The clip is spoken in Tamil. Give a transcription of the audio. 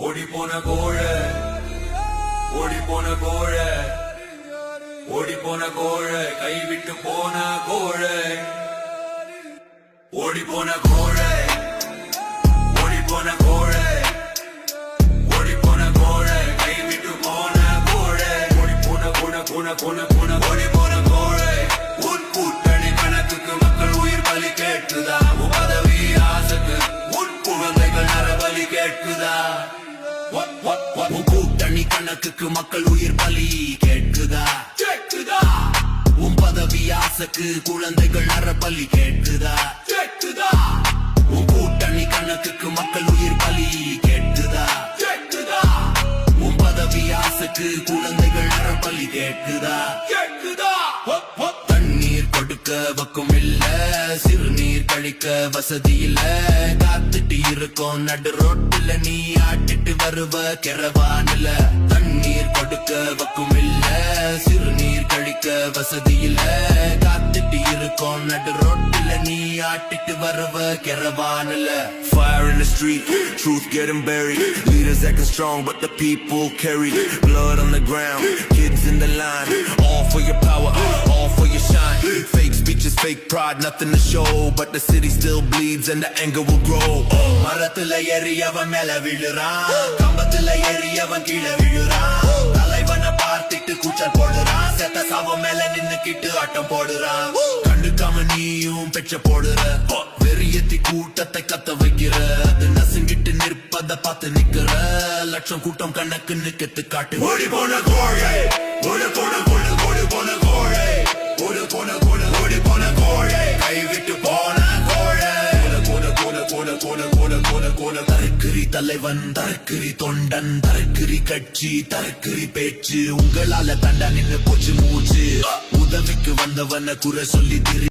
ஓடி போன கோழ. ஓடி போன கோழ. ஓடி போன கோழ. கைவிட்டு போன கோழ. ஓடி போன கோழ. ஓடி போன கோழ. ஓடி போன கோழ. கைவிட்டு போன கோழ. ஓடி போன போன போன போன போன. ஓடி போன கோழ. உன் கூட்டணி கணக்குக்கு மக்கள் உயிர் பலி கேட்டுதான் உபத கூட்டணி கணக்குக்கு மக்கள் உயிர் பலி. கேட்குதா? கேட்குதா? உன் பதவி ஆசைக்கு குழந்தைகள் நரபலி கேட்குதா? கேட்குதா? உன் கூட்டணி கணக்குக்கு மக்கள் உயிர் பலி. கேட்குதா? கேட்குதா? உன் பதவி ஆசைக்கு குழந்தைகள் நரபலி கேட்குதா? கேட்குதா? தண்ணீர் கொடுக்க வக்கும் இல்ல. சிறுநீர் கழிக்க வசதி இல்ல. காத்துட்டு இருக்கோம் நடு ரோட்டுல நீ ஆட்டிட்டு வருவ கிரவானில தண்ணீர் கொடுக்க வக்கும் இல்ல சிறுநீர் கழிக்க வசதி இல்ல காத்துட்டு இருக்கோம் நடு ரோட்டில நீ ஆட்டிட்டு வருவ கிரவானில Fire in the street, truth getting buried. Leaders acting strong, but the people carry blood on the ground. Kids in the line, all for your power, all. Fake pride, nothing to show, but the city still bleeds and the anger will grow. மரத்துல அவன் மேல விழுறான் கம்பத்துல அவன் கீழே விழுறான் தலைவனை பார்த்துட்டு கூச்சல் போடுறான் செத்த சவம் மேல நின்னுக்கிட்டு ஆட்டம் போடுறான் கண்டுக்காம நீயும் பெற்ற போடுற வெறியத்தி கூட்டத்தை கத்த வைக்கிற அது நசுங்கிட்டு நிற்பத பார்த்து நிக்கிற லட்சம் கூட்டம் கணக்குன்னு நிக்கத்து காட்டு ஓடி போன கோழை ஓடி போன கோழை ஓடி போன கோழை ஓடி போன போல கோல தலைவன் தரக்கிரி தொண்டன் தரக்கிரி கட்சி தரக்கிரி பேச்சு. உங்களால தண்டா நின்னு போச்சு மூச்சு. உதவிக்கு வந்தவன குறை சொல்லி திரி